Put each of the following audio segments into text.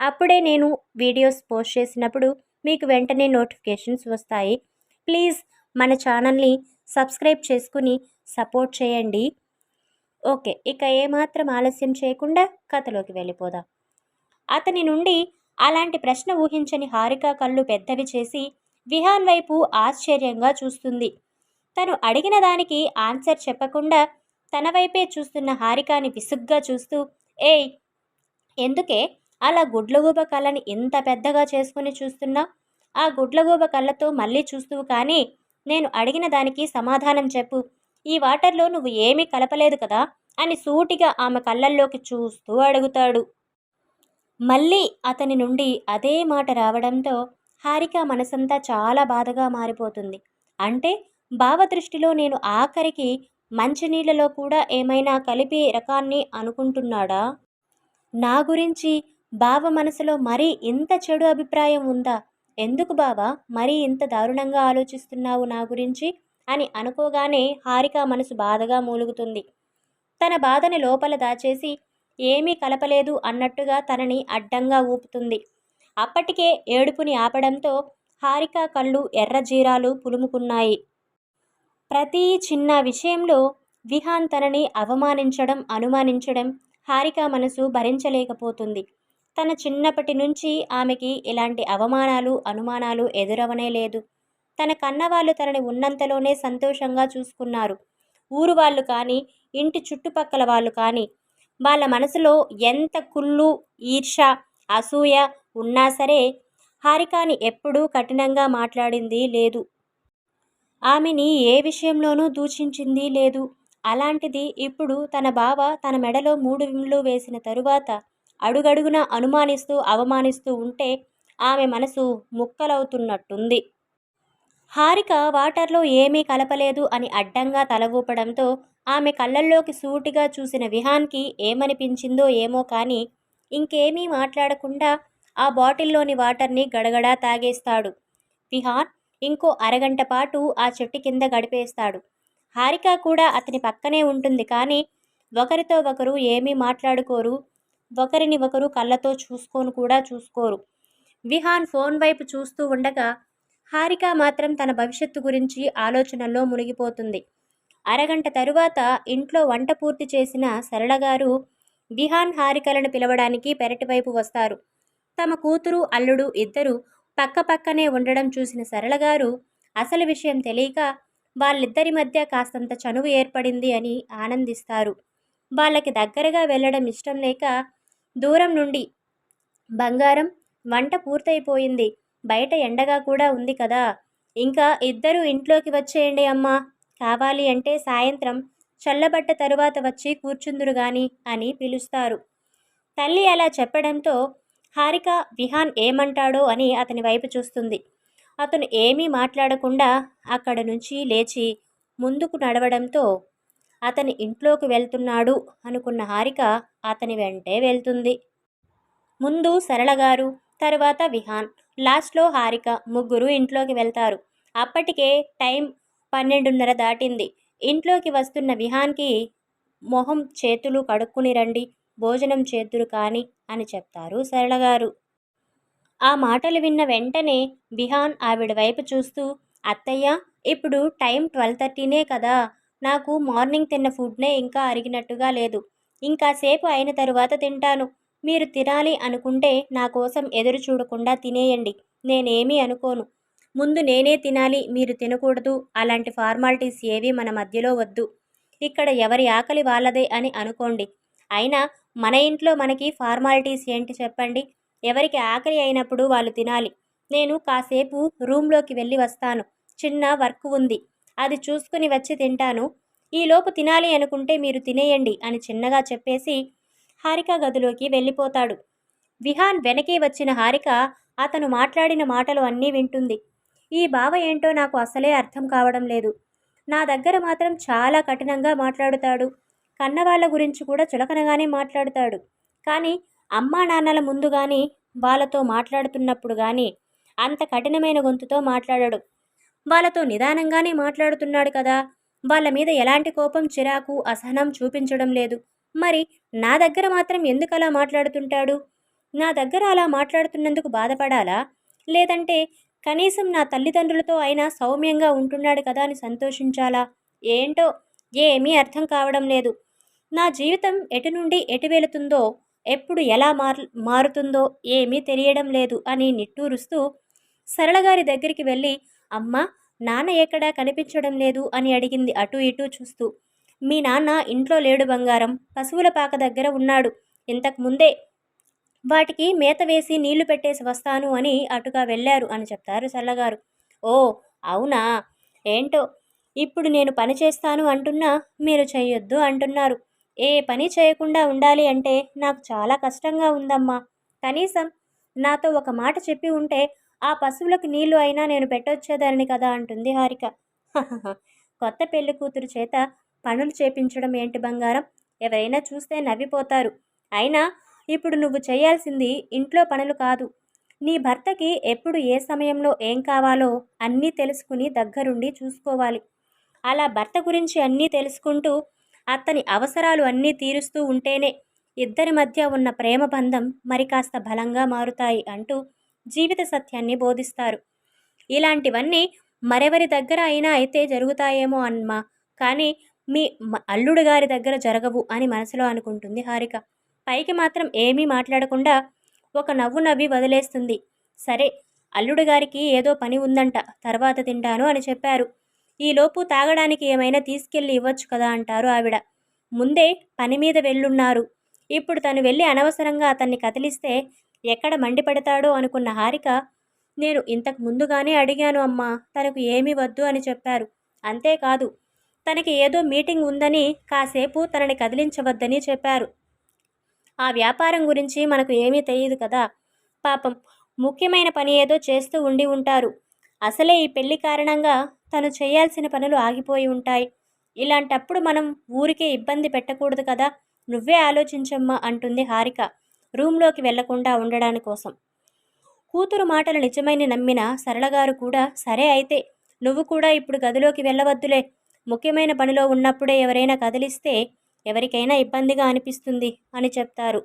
అప్పుడే నేను videos post చేసినప్పుడు మీకు వెంటనే నోటిఫికేషన్స్ వస్తాయి. ప్లీజ్ మన ఛానల్ని సబ్స్క్రైబ్ చేసుకుని సపోర్ట్ చేయండి. ఓకే ఇక ఏమాత్రం ఆలస్యం చేయకుండా కథలోకి వెళ్ళిపోదాం. అతని నుండి అలాంటి ప్రశ్న ఊహించని హారిక కళ్ళు పెద్దవి చేసి విహాన్ వైపు ఆశ్చర్యంగా చూస్తుంది. తను అడిగిన దానికి ఆన్సర్ చెప్పకుండా తన వైపే చూస్తున్న హారికాని విసుగ్గా చూస్తూ ఏయ్ ఎందుకే? అలా గుడ్లగూబ కళ్ళని ఎంత పెద్దగా చేసుకుని చూస్తున్నా? ఆ గుడ్లగూబ కళ్ళతో మళ్ళీ చూస్తూ కానీ నేను అడిగిన దానికి సమాధానం చెప్పు. ఈ వాటర్లో నువ్వు ఏమీ కలపలేదు కదా? అని సూటిగా ఆమె కళ్ళల్లోకి చూస్తూ అడుగుతాడు. మళ్ళీ అతని నుండి అదే మాట రావడంతో హారిక మనసంతా చాలా బాధగా మారిపోతుంది. అంటే భావ దృష్టిలో నేను ఆఖరికి మంచినీళ్ళలో కూడా ఏమైనా కలిపే రకాన్ని అనుకుంటున్నాడా? నా గురించి బావ మనసులో మరీ ఇంత చెడు అభిప్రాయం ఉందా? ఎందుకు బావా? మరీ ఇంత దారుణంగా ఆలోచిస్తున్నావు నా గురించి? అని అనుకోగానే హారిక మనసు బాధగా మూలుగుతుంది. తన బాధని లోపల దాచేసి ఏమీ కలపలేదు అన్నట్టుగా తనని అడ్డంగా ఊపుతుంది. అప్పటికే ఏడుపుని ఆపడంతో హారిక కళ్ళు ఎర్రజీరాలు పులుముకున్నాయి. ప్రతి చిన్న విషయంలో విహాన్ తనని అవమానించడం అనుమానించడం హారిక మనసు భరించలేకపోతుంది. తన చిన్నప్పటి నుంచి ఆమెకి ఇలాంటి అవమానాలు అనుమానాలు ఎదురవనే లేదు. తన కన్నవాళ్ళు తనని ఉన్నంతలోనే సంతోషంగా చూసుకున్నారు. ఊరు వాళ్ళు కానీ ఇంటి చుట్టుపక్కల వాళ్ళు కానీ వాళ్ళ మనసులో ఎంత కుళ్ళు ఈర్ష అసూయ ఉన్నా సరే హారికాని ఎప్పుడూ కఠినంగా మాట్లాడింది లేదు. ఆమెని ఏ విషయంలోనూ దూషించింది లేదు. అలాంటిది ఇప్పుడు తన బావ తన మెడలో మూడు విమ్లు వేసిన తరువాత అడుగడుగున అనుమానిస్తూ అవమానిస్తూ ఉంటే ఆమె మనసు ముక్కలవుతున్నట్టుంది. హారిక వాటర్లో ఏమీ కలపలేదు అని అడ్డంగా తల ఊపడంతో ఆమె కళ్ళల్లోకి సూటిగా చూసిన విహాన్కి ఏమనిపించిందో ఏమో కానీ ఇంకేమీ మాట్లాడకుండా ఆ బాటిల్లోని వాటర్ని గడగడా తాగేస్తాడు. విహాన్ ఇంకో అరగంట పాటు ఆ చెట్టు కింద గడిపేస్తాడు. హారిక కూడా అతని పక్కనే ఉంటుంది కానీ ఒకరితో ఒకరు ఏమీ మాట్లాడుకోరు. ఒకరిని ఒకరు కళ్ళతో చూసుకొని కూడా చూసుకోరు. విహాన్ ఫోన్ వైపు చూస్తూ ఉండగా హారిక మాత్రం తన భవిష్యత్తు గురించి ఆలోచనల్లో మునిగిపోతుంది. అరగంట తరువాత ఇంట్లో వంట పూర్తి చేసిన సరళగారు విహాన్ హారికలను పిలవడానికి పెరటి వైపు వస్తారు. తమ కూతురు అల్లుడు ఇద్దరు పక్క పక్కనే ఉండడం చూసిన సరళగారు అసలు విషయం తెలియక వాళ్ళిద్దరి మధ్య కాస్తంత చనువు ఏర్పడింది అని ఆనందిస్తారు. వాళ్ళకి దగ్గరగా వెళ్ళడం ఇష్టం లేక దూరం నుండి. బంగారం వంట పూర్తయిపోయింది. బయట ఎండగా కూడా ఉంది కదా. ఇంకా ఇద్దరు ఇంట్లోకి వచ్చేయండి అమ్మా. కావాలి అంటే సాయంత్రం చల్లబట్ట తరువాత వచ్చి కూర్చుందురు గాని అని పిలుస్తారు. తల్లి అలా చెప్పడంతో హారిక విహాన్ ఏమంటాడో అని అతని వైపు చూస్తుంది. అతను ఏమీ మాట్లాడకుండా అక్కడ నుంచి లేచి ముందుకు నడవడంతో అతని ఇంట్లోకి వెళ్తున్నాడు అనుకున్న హారిక అతని వెంటే వెళ్తుంది. ముందు సరళగారు తరువాత విహాన్. లాస్ట్లో హారిక ముగ్గురు ఇంట్లోకి వెళ్తారు. అప్పటికే టైం పన్నెండున్నర దాటింది. ఇంట్లోకి వస్తున్న విహాన్కి మొహం చేతులు కడుక్కుని రండి భోజనం చేద్దురు కాని అని చెప్తారు సరళగారు ఆ మాటలు విన్న వెంటనే విహాన్ ఆవిడ వైపు చూస్తూ అత్తయ్య ఇప్పుడు టైం ట్వెల్వ్ థర్టీనే కదా నాకు మార్నింగ్ తిన్న ఫుడ్నే ఇంకా అరిగినట్టుగా లేదు. ఇంకాసేపు అయిన తరువాత తింటాను. మీరు తినాలి అనుకుంటే నా కోసం ఎదురు చూడకుండా తినేయండి. నేనేమీ అనుకోను. ముందు నేనే తినాలి మీరు తినకూడదు అలాంటి ఫార్మాలిటీస్ ఏవి మన మధ్యలో వద్దు. ఇక్కడ ఎవరి ఆకలి వాళ్ళదే అని అనుకోండి. అయినా మన ఇంట్లో మనకి ఫార్మాలిటీస్ ఏంటి చెప్పండి? ఎవరికి ఆకలి అయినప్పుడు వాళ్ళు తినాలి. నేను కాసేపు రూమ్లోకి వెళ్ళి వస్తాను. చిన్న వర్క్ ఉంది. అది చూసుకుని వచ్చి తింటాను. ఈలోపు తినాలి అనుకుంటే మీరు తినేయండి అని చిన్నగా చెప్పేసి హారిక గదిలోకి వెళ్ళిపోతాడు. విహాన్ వెనకే వచ్చిన హారిక అతను మాట్లాడిన మాటలు అన్నీ వింటుంది. ఈ బావ ఏంటో నాకు అసలే అర్థం కావడం లేదు. నా దగ్గర మాత్రం చాలా కఠినంగా మాట్లాడుతాడు. కన్నవాళ్ళ గురించి కూడా చులకనగానే మాట్లాడుతాడు. కానీ అమ్మా నాన్నల ముందు కానీ వాళ్ళతో మాట్లాడుతున్నప్పుడు కానీ అంత కఠినమైన గొంతుతో మాట్లాడాడు. వాళ్ళతో నిదానంగానే మాట్లాడుతున్నాడు కదా. వాళ్ళ మీద ఎలాంటి కోపం చిరాకు అసహనం చూపించడం లేదు. మరి నా దగ్గర మాత్రం ఎందుకు అలా మాట్లాడుతుంటాడు? నా దగ్గర అలా మాట్లాడుతున్నందుకు బాధపడాలా? లేదంటే కనీసం నా తల్లిదండ్రులతో అయినా సౌమ్యంగా ఉంటున్నాడు కదా అని సంతోషించాలా? ఏంటో ఏమీ అర్థం కావడం లేదు. నా జీవితం ఎటు నుండి ఎటు వెళుతుందో ఎప్పుడు ఎలా మారు మారుతుందో ఏమీ తెలియడం లేదు అని నిట్టూరుస్తూ సరళగారి దగ్గరికి వెళ్ళి అమ్మా నాన్న ఎక్కడా కనిపించడం లేదు అని అడిగింది అటు ఇటు చూస్తూ. మీ నాన్న ఇంట్లో లేడు బంగారం పశువుల పాక దగ్గర ఉన్నాడు ఇంతకు ముందే వాటికి మేత వేసి నీళ్ళు పెట్టేసి వస్తాను అని అటుగా వెళ్ళారు అని చెప్తారు సల్లగారు ఓ అవునా? ఏంటో? ఇప్పుడు నేను పని చేస్తాను అంటున్నా మీరు చేయొద్దు అంటున్నారు. ఏ పని చేయకుండా ఉండాలి అంటే నాకు చాలా కష్టంగా ఉందమ్మా. కనీసం నాతో ఒక మాట చెప్పి ఉంటే ఆ పశువులకు నీళ్ళు అయినా నేను పెట్టొచ్చేదాన్ని కదా అంటుంది హారిక. కొత్త పెళ్ళి కూతురు చేత పనులు చేపించడం ఏంటి బంగారం? ఎవరైనా చూస్తే నవ్విపోతారు. అయినా ఇప్పుడు నువ్వు చేయాల్సింది ఇంట్లో పనులు కాదు. నీ భర్తకి ఎప్పుడు ఏ సమయంలో ఏం కావాలో అన్నీ తెలుసుకుని దగ్గరుండి చూసుకోవాలి. అలా భర్త గురించి అన్నీ తెలుసుకుంటూ అతని అవసరాలు అన్నీ తీరుస్తూ ఉంటేనే ఇద్దరి మధ్య ఉన్న ప్రేమ బంధం మరి కాస్త బలంగా మారుతాయి అంటూ జీవిత సత్యాన్ని బోధిస్తారు. ఇలాంటివన్నీ మరెవరి దగ్గర అయినా అయితే జరుగుతాయేమో అమ్మా. కానీ మీ అల్లుడు గారి దగ్గర జరగవు అని మనసులో అనుకుంటుంది హారిక. పైకి మాత్రం ఏమీ మాట్లాడకుండా ఒక నవ్వు నవ్వి వదిలేస్తుంది. సరే అల్లుడు గారికి ఏదో పని ఉందంట తర్వాత తింటాను అని చెప్పారు. ఈలోపు తాగడానికి ఏమైనా తీసుకెళ్ళి ఇవ్వచ్చు కదా అంటారు ఆవిడ. ముందే పని మీద వెళ్ళున్నారు. ఇప్పుడు తను వెళ్ళి అనవసరంగా అతన్ని కదిలిస్తే ఎక్కడ మండిపడతాడో అనుకున్న హారిక నేను ఇంతకు ముందుగానే అడిగాను అమ్మా తనకు ఏమీ వద్దు అని చెప్పారు. అంతేకాదు తనకి ఏదో మీటింగ్ ఉందని కాసేపు తనని కదిలించవద్దని చెప్పారు. ఆ వ్యాపారం గురించి మనకు ఏమీ తెలియదు కదా. పాపం ముఖ్యమైన పని ఏదో చేస్తూ ఉండి ఉంటారు. అసలే ఈ పెళ్ళి కారణంగా తను చేయాల్సిన పనులు ఆగిపోయి ఉంటాయి. ఇలాంటప్పుడు మనం ఊరికే ఇబ్బంది పెట్టకూడదు కదా. నువ్వే ఆలోచించమ్మా అంటుంది హారిక. రూమ్లోకి వెళ్ళకుండా ఉండడాని కోసం కూతురు మాటలు నిజమైన నమ్మిన సరళగారు కూడా సరే అయితే నువ్వు కూడా ఇప్పుడు గదిలోకి వెళ్ళవద్దులే. ముఖ్యమైన పనిలో ఉన్నప్పుడే ఎవరైనా కదిలిస్తే ఎవరికైనా ఇబ్బందిగా అనిపిస్తుంది అని చెప్తారు.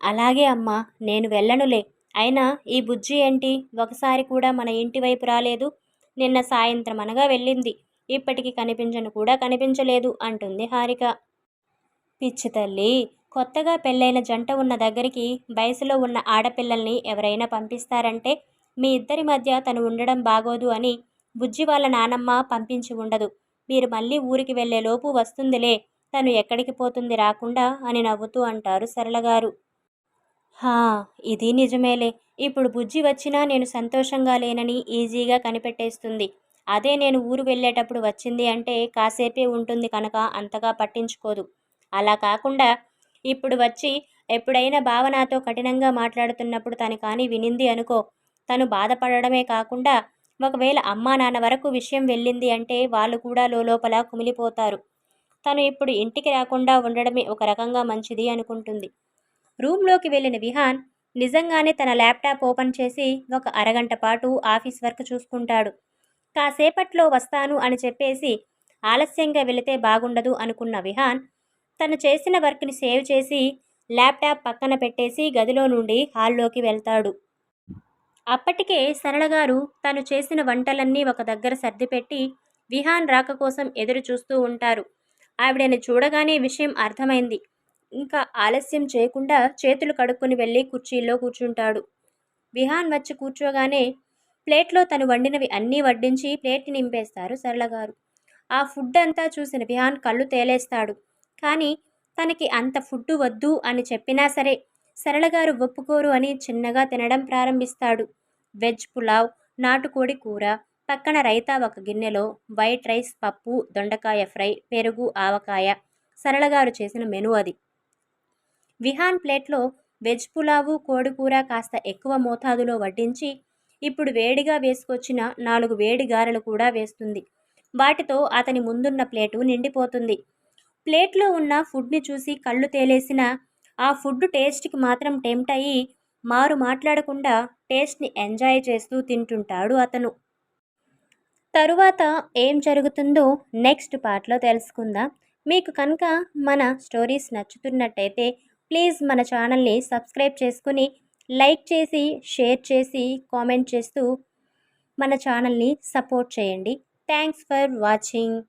అలాగే అమ్మా నేను వెళ్ళనులే. అయినా ఈ బుజ్జి ఏంటి? ఒకసారి కూడా మన ఇంటి వైపు రాలేదు. నిన్న సాయంత్రం అనగా వెళ్ళింది. ఇప్పటికి కనిపించను కూడా కనిపించలేదు అంటుంది హారిక. పిచ్చి తల్లి కొత్తగా పెళ్ళైన జంట ఉన్న దగ్గరికి వయసులో ఉన్న ఆడపిల్లల్ని ఎవరైనా పంపిస్తారంటే మీ ఇద్దరి మధ్య తను ఉండడం బాగోదు అని బుజ్జి వాళ్ళ నానమ్మ పంపించి ఉండదు. మీరు మళ్ళీ ఊరికి వెళ్ళేలోపు వస్తుందిలే తను ఎక్కడికి పోతుంది రాకుండా అని నవ్వుతూ అంటారు సరళగారు. హా ఇది నిజమేలే. ఇప్పుడు బుజ్జి వచ్చినా నేను సంతోషంగా లేనని ఈజీగా కనిపెట్టేస్తుంది. అదే నేను ఊరు వెళ్ళేటప్పుడు వచ్చింది అంటే కాసేపే ఉంటుంది కనుక అంతగా పట్టించుకోదు. అలా కాకుండా ఇప్పుడు వచ్చి ఎప్పుడైనా బావ నాతో కఠినంగా మాట్లాడుతున్నప్పుడు తను కానీ వినింది అనుకో తను బాధపడడమే కాకుండా ఒకవేళ అమ్మా నాన్న వరకు విషయం వెళ్ళింది అంటే వాళ్ళు కూడా లోపల కుమిలిపోతారు. తను ఇప్పుడు ఇంటికి రాకుండా ఉండడమే ఒక రకంగా మంచిది అనుకుంటుంది. రూమ్లోకి వెళ్ళిన విహాన్ నిజంగానే తన ల్యాప్టాప్ ఓపెన్ చేసి ఒక అరగంట పాటు ఆఫీస్ వర్క్ చూసుకుంటాడు. కాసేపట్లో వస్తాను అని చెప్పేసి ఆలస్యంగా వెళితే బాగుండదు అనుకున్న విహాన్ తను చేసిన వర్క్ని సేవ్ చేసి ల్యాప్టాప్ పక్కన పెట్టేసి గదిలో నుండి హాల్లోకి వెళ్తాడు. అప్పటికే సరళగారు తను చేసిన వంటలన్నీ ఒక దగ్గర సర్దిపెట్టి విహాన్ రాక కోసం ఎదురు చూస్తూ ఉంటారు. ఆవిడని చూడగానే విషయం అర్థమైంది. ఇంకా ఆలస్యం చేయకుండా చేతులు కడుక్కొని వెళ్ళి కుర్చీల్లో కూర్చుంటాడు. విహాన్ వచ్చి కూర్చోగానే ప్లేట్లో తను వండినవి అన్నీ వడ్డించి ప్లేట్ని నింపేస్తారు సరళగారు ఆ ఫుడ్ అంతా చూసిన విహాన్ కళ్ళు తేలేస్తాడు. కానీ తనకి అంత ఫుడ్ వద్దు అని చెప్పినా సరే సరళగారు ఒప్పుకోరు అని చిన్నగా తినడం ప్రారంభిస్తాడు. వెజ్ పులావ్ నాటుకోడి కూర పక్కన రైతా ఒక గిన్నెలో వైట్ రైస్ పప్పు దొండకాయ ఫ్రై పెరుగు ఆవకాయ సరళగారు చేసిన మెను అది. విహాన్ ప్లేట్లో వెజ్ పులావు కోడికూర కాస్త ఎక్కువ మోతాదులో వడ్డించి ఇప్పుడు వేడిగా వేసుకొచ్చిన నాలుగు వేడి గారెలు కూడా వేస్తుంది. వాటితో అతని ముందున్న ప్లేటు నిండిపోతుంది. ప్లేట్లో ఉన్న ఫుడ్ని చూసి కళ్ళు తేలేసిన ఆ ఫుడ్ టేస్ట్కి మాత్రం టెంప్ట్ అయ్యి మారు మాట్లాడకుండా టేస్ట్ని ఎంజాయ్ చేస్తూ తింటుంటాడు అతను. తరువాత ఏం జరుగుతుందో నెక్స్ట్ పార్ట్లో తెలుసుకుందాం. మీకు కనుక మన స్టోరీస్ నచ్చుతున్నట్టయితే ప్లీజ్ మన ఛానల్ని సబ్స్క్రైబ్ చేసుకుని లైక్ చేసి షేర్ చేసి కామెంట్ చేస్తూ మన ఛానల్ని సపోర్ట్ చేయండి. Thanks for watching.